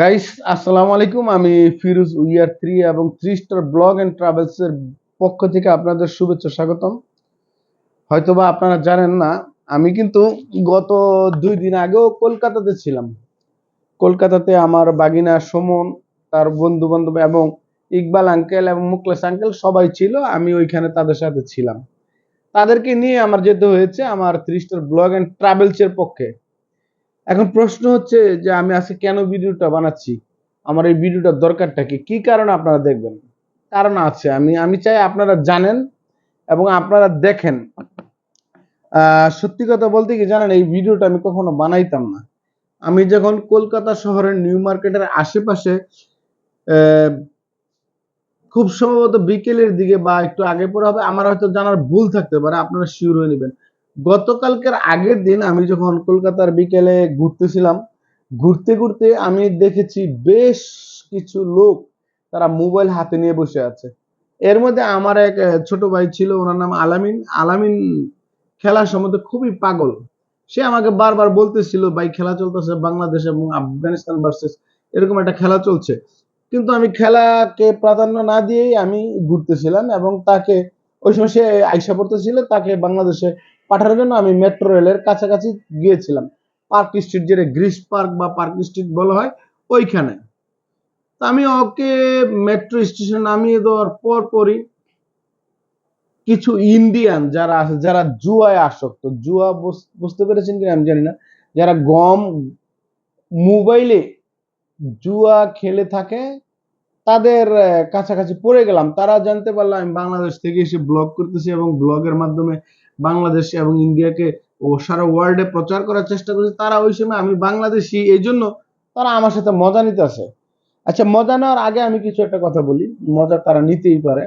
Guys আসসালামু আলাইকুম। আমি ফিরোজ উইয়ার থ্রি এবং থ্রি স্টার ব্লগ অ্যান্ড ট্রাভেলসের পক্ষ থেকে আপনাদের শুভেচ্ছা, স্বাগতম। হয়তোবা আপনারা জানেন না, আমি কিন্তু গত দুই দিন আগেও কলকাতাতে ছিলাম। কলকাতাতে আমার বাগিনা সুমন, তার বন্ধু বান্ধব এবং ইকবাল আঙ্কেল এবং মুকলেশ আঙ্কেল সবাই ছিল, আমি ওইখানে তাদের সাথে ছিলাম। তাদেরকে নিয়ে আমার যেতে হয়েছে আমার থ্রি স্টার ব্লগ অ্যান্ড ট্রাভেলসের পক্ষে। এখন প্রশ্ন হচ্ছে যে আমি আজকে কেন ভিডিওটা বানাচ্ছি? আমার এই ভিডিওটার দরকারটা কি? কি কারণে আপনারা দেখবেন? কারণ আছে, আমি আমি চাই আপনারা জানেন এবং আপনারা দেখেন। সত্যি কথা বলতে কি জানেন, এই ভিডিওটা আমি কখনো বানাইতাম না। আমি যখন কলকাতা শহরের নিউ মার্কেটের আশেপাশে খুব সম্ভবত বিকেলের দিকে বা একটু আগে পরে হবে, আমার হয়তো জানার ভুল থাকতে পারে, আপনারা শিওর হয়ে নেবেন। গতকালকের আগের দিন আমি যখন কলকাতার বিকেলে ঘুরতেছিলাম, ঘুরতে ঘুরতে আমি দেখেছি বেশ কিছু লোক তারা মোবাইল হাতে নিয়ে বসে আছে। এর মধ্যে আমার এক ছোট ভাই ছিল, ওনার নাম আলামিন। আলামিন খেলার সম্বন্ধে খুবই পাগল। সে আমাকে বারবার বলতেছিল, ভাই, খেলা চলতেছে বাংলাদেশ এবং আফগানিস্তান ভার্সেস এরকম একটা খেলা চলছে। কিন্তু আমি খেলাকে প্রাধান্য না দিয়েই আমি ঘুরতেছিলাম এবং তাকে, ওই সময় সে আইসা পড়তেছিল, তাকে বাংলাদেশে পাঠানোর জন্য আমি মেট্রো রেলের কাছাকাছি গিয়েছিলাম। পার্ক স্ট্রিট যেটা গ্রিস পার্ক বা পার্ক স্ট্রিট বলা হয়, ওইখানে। আমি ওকে মেট্রো স্টেশন নামিয়ে দেওয়ার পর পরই কিছু ইন্ডিয়ান যারা আছে, যারা জুয়ায় আসক্ত, জুয়া বুঝ- বুঝতে পেরেছেন কিনা আমি জানি না, যারা গম মোবাইলে জুয়া খেলে থাকে, তাদের কাছাকাছি পড়ে গেলাম। তারা জানতে পারলাম আমি বাংলাদেশ থেকে এসে ব্লগ করতেছি এবং ব্লগের মাধ্যমে বাংলাদেশ এবং ইন্ডিয়াকে ও সারা ওয়ার্ল্ডে প্রচার করার চেষ্টা করছি, তারা ওই সময় আমি বাংলাদেশি, এই জন্য তারা আমার সাথে মজা নিতে আসে। আচ্ছা মজা নেওয়ার আগে আমি কিছু একটা কথা বলি। মজা তারা নিতেই পারে।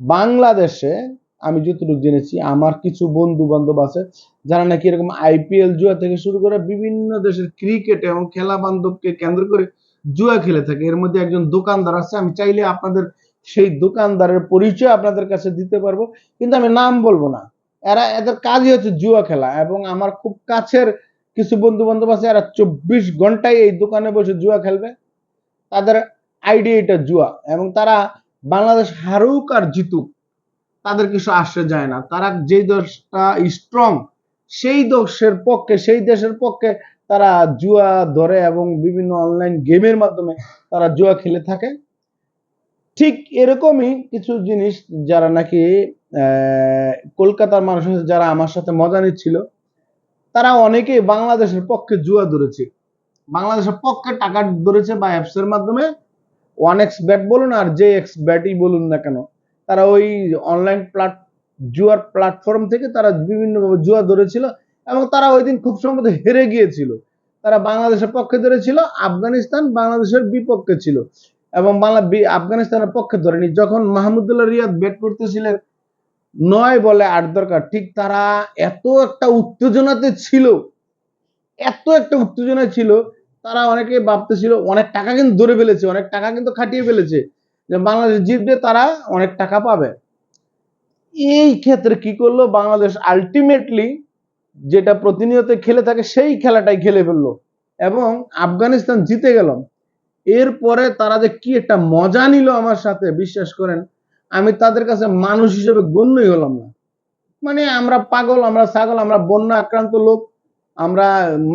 বাংলাদেশে আমি যতটুকু জেনেছি, আমার কিছু বন্ধু বান্ধব আছে, যারা নাকি এরকম আইপিএল জুয়া থেকে শুরু করে বিভিন্ন দেশের ক্রিকেট এবং খেলা বান্ধবকে কেন্দ্র করে জুয়া খেলে থাকে। এর মধ্যে একজন দোকানদার আছে, আমি চাইলে আপনাদের সেই দোকানদারের পরিচয় আপনাদের কাছে দিতে পারব, কিন্তু আমি নাম বলব না। এরা এদের কাজই হচ্ছে জুয়া খেলা এবং আমার খুব কাছের কিছু বন্ধু বান্ধব আছে, এরা চব্বিশ ঘন্টায় এই দোকানে বসে জুয়া খেলবে। তাদের আইডিয়া এটা জুয়া এবং তারা বাংলাদেশ হারুক আর জিতুক, তাদের কিছু আসে যায় না। তারা যেই দেশটা স্ট্রং সেই দেশের পক্ষে, সেই দেশের পক্ষে তারা জুয়া ধরে এবং বিভিন্ন অনলাইন গেমের মাধ্যমে তারা জুয়া খেলে থাকে। ঠিক এরকমই কিছু জিনিস যারা নাকি কলকাতার মানুষ যারা আমার সাথে মজা নিচ্ছিল, তারা অনেকে বাংলাদেশের পক্ষে জুয়া ধরেছে। বাংলাদেশের পক্ষে টাকা ধরেছে বা অ্যাপস এর মাধ্যমে। ওয়ান এক্স ব্যাট বলুন আর জে এক্স ব্যাটই বলুন না কেন, তারা ওই অনলাইন প্লাট জুয়ার প্ল্যাটফর্ম থেকে তারা বিভিন্নভাবে জুয়া ধরেছিল এবং তারা ওই দিন খুব সম্ভবত হেরে গিয়েছিল। তারা বাংলাদেশের পক্ষে ধরেছিল, আফগানিস্তান বাংলাদেশের বিপক্ষে ছিল। এবং বাংলা আফগানিস্তানের পক্ষে ধরেনি। যখন মাহমুদুল্লাহ রিয়াদ ব্যাট করতেছিলেন, নয় বলে আট দরকার। ঠিক তারা এত একটা উত্তেজনাতে ছিল, এত একটা উত্তেজনা ছিল, তারা অনেকে ভাবতেছিল, অনেক টাকা কিন্তু ধরে ফেলেছে, অনেক টাকা কিন্তু খাটিয়ে ফেলেছে যে বাংলাদেশ জিতবে, তারা অনেক টাকা পাবে। এই ক্ষেত্রে কি করল? বাংলাদেশ আলটিমেটলি যেটা প্রতিনিয়ত খেলে থাকে, সেই খেলাটাই খেলে ফেলল। এবং আফগানিস্তান জিতে গেল। এরপরে তারা যে কি একটা মজা নিল আমার সাথে, বিশ্বাস করেন, আমি তাদের কাছে মানুষ হিসেবে গণ্যই হলাম না। মানে আমরা পাগল, আমরা ছাগল, আমরা বন্যা আক্রান্ত লোক, আমরা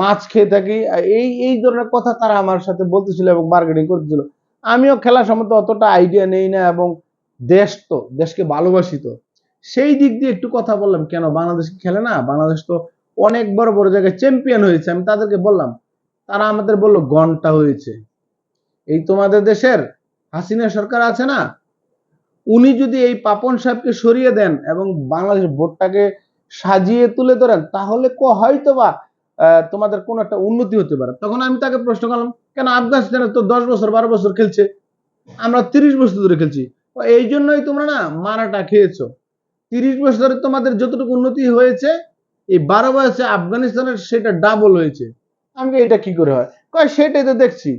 মাছ খেয়ে থাকি এই এই ধরনের কথা তারা আমার সাথে বলতেছিল এবং বার্গেনিং করতেছিল। আমিও খেলা সম্বন্ধে অতটা আইডিয়া নেই না এবং দেশ তো, দেশকে ভালোবাসি তো। সেই দিক দিয়ে একটু কথা বললাম, কেন বাংলাদেশ খেলে না? বাংলাদেশ তো অনেক বড় বড় জায়গায় চ্যাম্পিয়ন হয়েছে। আমি তাদেরকে বললাম, তারা আমাদের বলল, ঘণ্টা হয়েছে। এই তোমাদের দেশের হাসিনা সরকার আছে না? উনি যদি এই পাপন সাহেবকে সরিয়ে দেন এবং বাংলাদেশ বোর্ডটাকে সাজিয়ে তুলে ধরেন, তাহলে ক হয়তো বা তোমাদের কোন একটা উন্নতি হতে পারে। তখন আমি তাকে প্রশ্ন করলাম, কেন আফগানিস্তানে তো দশ বছর, বারো বছর খেলছে? আমরা তিরিশ বছর ধরে খেলছি। এই জন্যই তোমরা না মারাটা খেয়েছো। তিরিশ বছর ধরে তোমাদের যতটুকু উন্নতি হয়েছে, এই বারো বয়সে আফগানিস্তানের সেটা ডাবল হয়েছে। আমি এটা কি করে হয়? সেটাই তো দেখছি।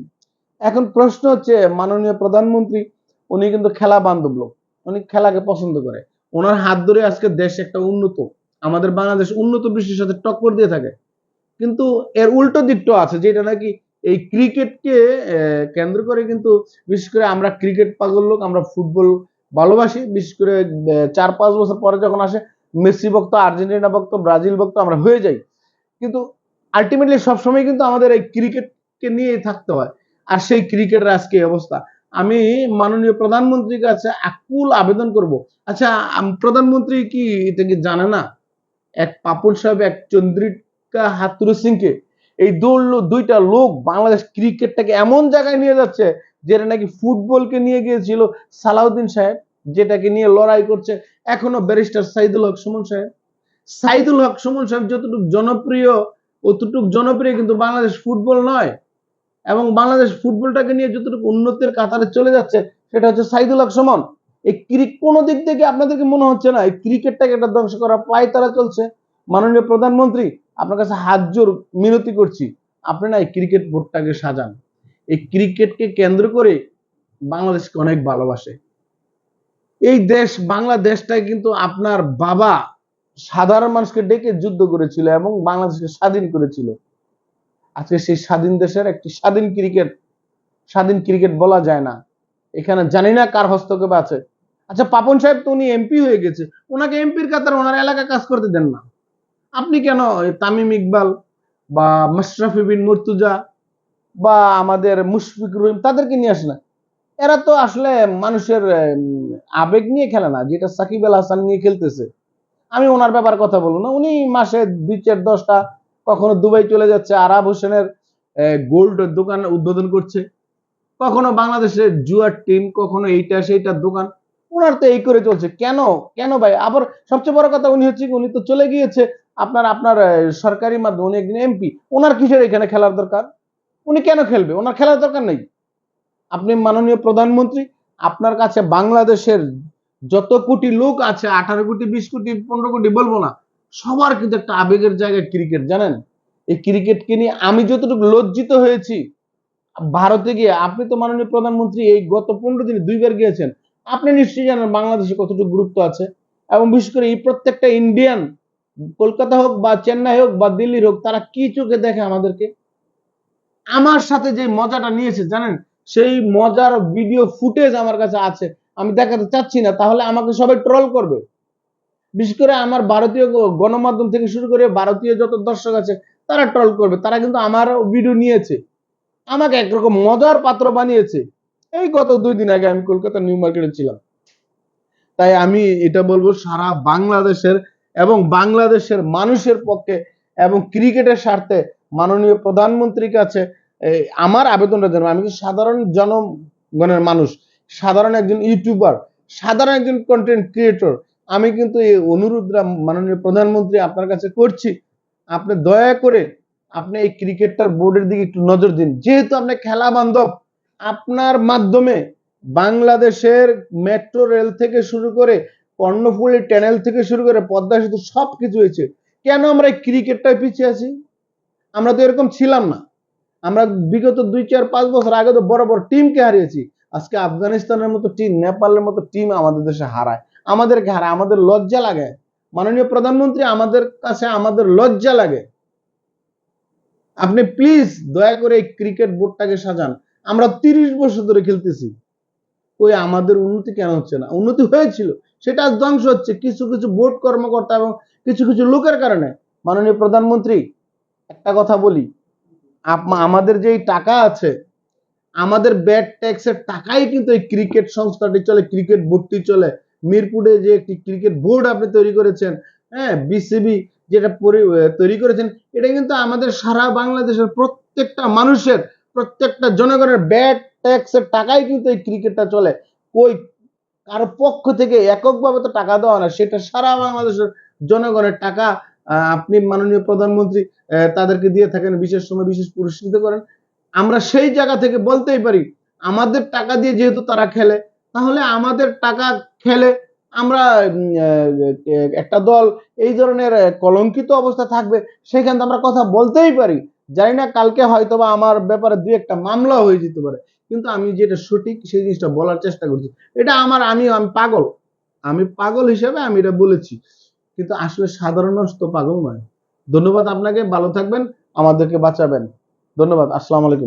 এখন প্রশ্ন হচ্ছে, মাননীয় প্রধানমন্ত্রী, উনি কিন্তু খেলা বান্ধব লোক। উনি খেলাকে পছন্দ করে। ওনার হাত ধরে আজকে দেশ একটা উন্নত, আমাদের বাংলাদেশ উন্নত বিশ্বের সাথে টক্কর দিয়ে থাকে। কিন্তু এর উল্টো দিকটাও আছে, যেটা নাকি এই ক্রিকেটকে কেন্দ্র করে কিন্তু বিশেষ করে আমরা ক্রিকেট পাগল লোক, আমরা ফুটবল ভালোবাসি। বিশেষ করে চার পাঁচ বছর পরে যখন আসে, মেসি ভক্ত, আর্জেন্টিনা ভক্ত, ব্রাজিল ভক্ত, আমরা হয়ে যাই। কিন্তু আলটিমেটলি সবসময় কিন্তু আমাদের এই ক্রিকেটকে নিয়েই থাকতে হয়। আর সেই ক্রিকেটের আজকে অবস্থা। আমি মাননীয় প্রধানমন্ত্রীর কাছে আকুল আবেদন করব। আচ্ছা প্রধানমন্ত্রী কি এটা কি জানে না? এক পাপন সাহেব, এক চন্দ্রিকা হাতুরু সিংকে এই দুইটা লোক বাংলাদেশ ক্রিকেটটাকে এমন জায়গায় নিয়ে যাচ্ছে যেটা নাকি ফুটবলকে নিয়ে গিয়েছিল সালাউদ্দিন সাহেব, যেটাকে নিয়ে লড়াই করছে এখনও ব্যারিস্টার সাইদুল হক সুমন সাহেব। সাইদুল হক সুমন সাহেব যতটুকু জনপ্রিয়, অতটুকু জনপ্রিয় কিন্তু বাংলাদেশ ফুটবল নয়। এবং বাংলাদেশ ফুটবলটাকে নিয়ে যতটুকু উন্নতির কাতারে চলে যাচ্ছে, সেটা হচ্ছে সাইদুল হক সুমন। এই ক্রিক কোনো দিক থেকে আপনাদেরকে মনে হচ্ছে না, এই ক্রিকেটটাকে একটা ধ্বংস করা পায় তারা চলছে। মাননীয় প্রধানমন্ত্রী, আপনার কাছে হাত জোর, মিনতি করছি। আপনি না এই ক্রিকেট বোর্ডটাকে সাজান। এই ক্রিকেটকে কেন্দ্র করে বাংলাদেশকে অনেক ভালোবাসে। এই দেশ, বাংলাদেশটাই কিন্তু আপনার বাবা সাধারণ মানুষকে ডেকে যুদ্ধ করেছিল এবং বাংলাদেশকে স্বাধীন করেছিল। আজকে সেই স্বাধীন দেশের একটি স্বাধীন ক্রিকেট স্বাধীন ক্রিকেট বলা যায় না। এখানে জানি না কার হস্তক্ষেপ আছে। আচ্ছা পাপন সাহেব তো উনি এমপি হয়ে গেছে। ওনাকে এমপির কাতার ওনার এলাকায় কাজ করতে দেন না। আপনি কেন তামিম ইকবাল বা মাশরাফি বিন মুর্তুজা বা আমাদের মুশফিকুর রহিম তাদেরকে নিয়ে আসে না? এরা তো আসলে মানুষের আবেগ নিয়ে খেলে না, যেটা সাকিব আল হাসান নিয়ে খেলতেছে। আমি ওনার ব্যাপার কথা বলব না। উনি মাসে দুই চার দশটা কখনো দুবাই চলে যাচ্ছে, আরাব হোসেনের গোল্ড দোকান উদ্বোধন করছে। কখনো বাংলাদেশের জুয়ার টিম কখনো এইটা সেইটার দোকান। ওনার তো এই করে চলছে। কেন? কেন ভাই? আবার সবচেয়ে বড় কথা উনি হচ্ছে উনি তো চলে গিয়েছে। আপনার আপনার সরকারি মাধ্যমে, উনি একদিন এমপি ওনার কিসের এখানে খেলার দরকার? উনি কেন খেলবে? ওনার খেলার দরকার নেই। আপনি মাননীয় প্রধানমন্ত্রী, আপনার কাছে বাংলাদেশের যত কোটি লোক আছে, আঠারো কোটি, বিশ কোটি, পনেরো কোটি, বলব না সবার কিন্তু একটা আবেগের জায়গায় ক্রিকেট জানেন? এই ক্রিকেটকে নিয়ে আমি যতটুকু লজ্জিত হয়েছি, ভারতে গিয়ে, আপনি তো মাননীয় প্রধানমন্ত্রী এই গত পনেরো দিনে দুইবার গিয়েছেন, আপনি নিশ্চয়ই জানেন বাংলাদেশে কতটুকু গুরুত্ব আছে, এবং বিশেষ করে এই প্রত্যেকটা ইন্ডিয়ান কলকাতা হোক বা চেন্নাই হোক বা দিল্লির হোক, তারা কি চোখে দেখে আমাদেরকে? আমার সাথে যে মজাটা নিয়েছে, জানেন? সেই মজার ভিডিও ফুটেজ আমার কাছে আছে, আমি দেখাতে চাচ্ছি না, তাহলে আমাকে সবাই ট্রল করবে। বিশেষ করে আমার ভারতীয় গণমাধ্যম থেকে শুরু করে ভারতীয় যত দর্শক আছে, তারা ট্রল করবে। তারা কিন্তু আমার ভিডিও নিয়েছে। আমাকে একরকম মজার পাত্র বানিয়েছে। এই গত দুই দিন আগে আমি কলকাতা নিউ মার্কেটে ছিলাম। তাই আমি এটা বলব, সারা বাংলাদেশের এবং বাংলাদেশের মানুষের পক্ষে এবং ক্রিকেটের স্বার্থে মাননীয় প্রধানমন্ত্রীর কাছে আমার আবেদনটা জানাব। আমি সাধারণ জনগণের মানুষ, সাধারণ একজন ইউটিউবার সাধারণ একজন কন্টেন্ট ক্রিয়েটর আমি কিন্তু এই অনুরোধটা মাননীয় প্রধানমন্ত্রী আপনার কাছে করছি। আপনি দয়া করে আপনি এই ক্রিকেটটার বোর্ডের দিকে একটু নজর দিন। যেহেতু আপনি খেলা বান্ধব, আপনার মাধ্যমে বাংলাদেশের মেট্রো রেল থেকে শুরু করে কর্ণফুলী ট্যানেল থেকে শুরু করে পদ্মা সেতু সব কিছু হয়েছে। কেন আমরা এই ক্রিকেটটায় পিছিয়ে আছি? আমরা তো এরকম ছিলাম না। আমরা বিগত দুই, চার, পাঁচ বছর আগে তো বড় বড় টিমকে হারিয়েছি। আজকে আফগানিস্তানের মতো টিম নেপালের মতো টিম আমাদের দেশে হারায়। আমাদেরকে হারায় আমাদের লজ্জা লাগে। মাননীয় প্রধানমন্ত্রী, আমাদের কাছে আমাদের লজ্জা লাগে। আপনি প্লিজ দয়া করে এই ক্রিকেট বোর্ডটাকে সাজান। আমরা তিরিশ বছর ধরে খেলতেছি। ওই আমাদের উন্নতি কেন হচ্ছে না? উন্নতি হয়েছিল, সেটা আজ ধ্বংস হচ্ছে। কিছু কিছু বোর্ড কর্মকর্তা এবং কিছু কিছু লোকের কারণে। মাননীয় প্রধানমন্ত্রী, একটা কথা বলি। আমাদের যে টাকা আছে, আমাদের ব্যাট ট্যাক্সের টাকাই কিন্তু এই ক্রিকেট সংস্থাটি চলে ক্রিকেট বোর্ডটি চলে। মিরপুরে যে একটি ক্রিকেট বোর্ড আপনি তৈরি করেছেন হ্যাঁ বিসিবি যেটা তৈরি করেছেন, এটা কিন্তু আমাদের সারা বাংলাদেশের প্রত্যেকটা মানুষের, প্রত্যেকটা জনগণের ব্যাট ট্যাক্সের টাকাই কিন্তু এই ক্রিকেটটা চলে। কই, কারও পক্ষ থেকে এককভাবে তো টাকা দেওয়া না, সেটা সারা বাংলাদেশের জনগণের টাকা আপনি মাননীয় প্রধানমন্ত্রী তাদেরকে দিয়ে থাকেন, বিশেষ সময় বিশেষ পুরস্কৃত করেন। আমরা সেই জায়গা থেকে বলতেই পারি, আমাদের টাকা দিয়ে যেহেতু তারা খেলে তাহলে আমাদের টাকা খেলে আমরা একটা দল এই ধরনের কলঙ্কিত অবস্থা থাকবে, সেখানে আমরা কথা বলতেই পারি। জানি না, কালকে হয়তোবা আমার ব্যাপারে দুই একটা মামলা হয়ে যেতে পারে, কিন্তু আমি যেটা সঠিক সেই জিনিসটা বলার চেষ্টা করছি। এটা আমার আমি আমি পাগল। আমি পাগল হিসেবে আমি এটা বলেছি, কিন্তু আসলে সাধারণ তো পাগল নয়। ধন্যবাদ আপনাকে, ভালো থাকবেন, আমাদেরকে বাঁচাবেন। ধন্যবাদ, আসসালামু আলাইকুম।